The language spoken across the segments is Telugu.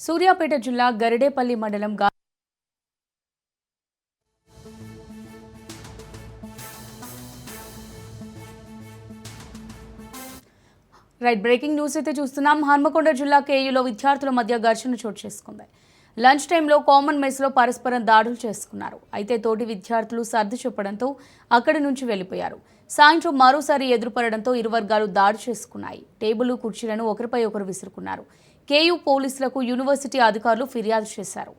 సూర్యాపేట జిల్లా గరిడేపల్లి మండలం రైట్ బ్రేకింగ్ న్యూస్ అయితే చూస్తున్నాం. హన్మకొండ జిల్లా కేయూలో విద్యార్థుల మధ్య ఘర్షణ చోటు చేసుకుంది. లంచ్ టైంలో కామన్ మెస్లో పరస్పరం దాడులు చేసుకున్నారు. అయితే తోటి విద్యార్థులు సర్ది చెప్పడంతో అక్కడి నుంచి వెళ్ళిపోయారు. సాయంత్రం మరోసారి ఎదురుపడడంతో ఇరు వర్గాలు దాడి చేసుకున్నాయి. టేబుల్ కుర్చీలను ఒకరిపై ఒకరు విసురుకున్నారు. కేయూ పోలీసులకు యూనివర్సిటీ అధికారులు ఫిర్యాదు చేశారు.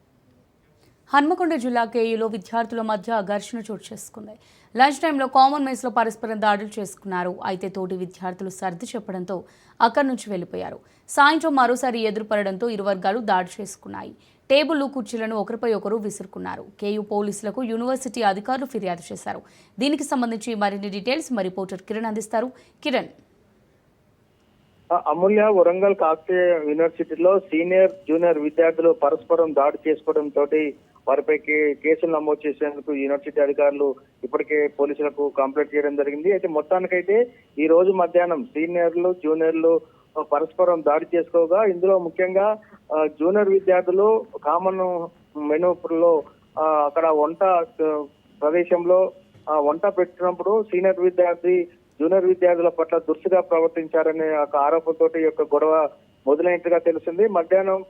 హన్మకొండ జిల్లా కేయూలో విద్యార్థుల మధ్య ఘర్షణ చోటు చేసుకుంది. లంచ్ టైంలో కామన్ మెస్లో పరస్పరం దాడులు చేసుకున్నారు. అయితే తోటి విద్యార్థులు సర్ది చెప్పడంతో అక్కడి నుంచి వెళ్ళిపోయారు. సాయంత్రం మరోసారి ఎదురుపడడంతో ఇరు వర్గాలు దాడి చేసుకున్నాయి. టేబుల్లు కుర్చీలను ఒకరిపై ఒకరు విసురుకున్నారు. కేయూ పోలీసులకు యూనివర్సిటీ అధికారులు ఫిర్యాదు చేశారు. దీనికి సంబంధించి మరిన్ని డీటెయిల్స్ మా రిపోర్టర్ కిరణ్ అందిస్తారు. కిరణ్. అమూల్య వరంగల్ కాకతీయ యూనివర్సిటీలో సీనియర్ జూనియర్ విద్యార్థులు పరస్పరం దాడి చేసుకోవడం తోటి వారిపై కేసులు నమోదు చేసేందుకు యూనివర్సిటీ అధికారులు ఇప్పటికే పోలీసులకు కంప్లైంట్ చేయడం జరిగింది. అయితే మొత్తానికైతే ఈ రోజు మధ్యాహ్నం సీనియర్లు జూనియర్లు పరస్పరం దాడి చేసుకోగా. ఇందులో ముఖ్యంగా జూనియర్ విద్యార్థులు కామన్ మెనూపులో అక్కడ వంట ప్రదేశంలో ఆ, వంట పెట్టినప్పుడు సీనియర్ విద్యార్థి జూనియర్ విద్యార్థుల పట్ల దురుసుగా ప్రవర్తించారనే ఒక ఆరోపణతోటి యొక్క గొడవ మొదలైనట్టుగా తెలిసింది మధ్యాహ్నం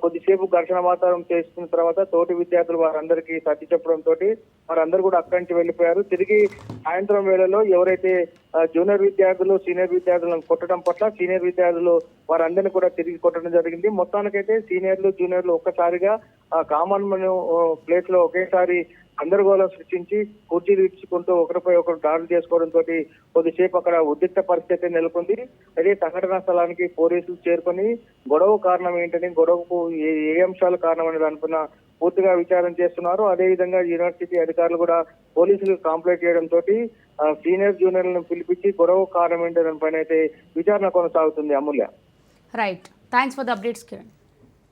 కొద్దిసేపు ఘర్షణ వాతావరణం చేసుకున్న తర్వాత తోటి విద్యార్థులు వారందరికీ సర్ది చెప్పడం తోటి వారందరూ కూడా అక్కడి నుంచి వెళ్ళిపోయారు. తిరిగి సాయంత్రం వేళలో ఎవరైతే జూనియర్ విద్యార్థులు సీనియర్ విద్యార్థులను కొట్టడం పట్ల సీనియర్ విద్యార్థులు వారందరినీ కూడా తిరిగి కొట్టడం జరిగింది. మొత్తానికైతే సీనియర్లు జూనియర్లు ఒక్కసారిగా కామన్ ప్లేస్లో ఒకేసారి గందరగోళం సృష్టించి కుర్చీలు ఇచ్చుకుంటూ ఒకరిపై ఒకరు దాడులు చేసుకోవడం తోటి కొద్దిసేపు అక్కడ ఉద్రిక్త పరిస్థితి నెలకొంది. అయితే సంఘటనా స్థలానికి పోలీసులు చేరుకొని గొడవ కారణం ఏంటని గొడవకు ఏ ఏ అంశాలు కారణం అనేది అనుకున్న పూర్తిగా విచారణ చేస్తున్నారు. అదేవిధంగా యూనివర్సిటీ అధికారులు కూడా పోలీసులకు కంప్లైంట్ చేయడం తోటి సీనియర్ జూనియర్లను పిలిపించి గొడవ కారణం ఏంటి దానిపైన అయితే విచారణ కొనసాగుతుంది Amulya. Right thanks for the updates Kiran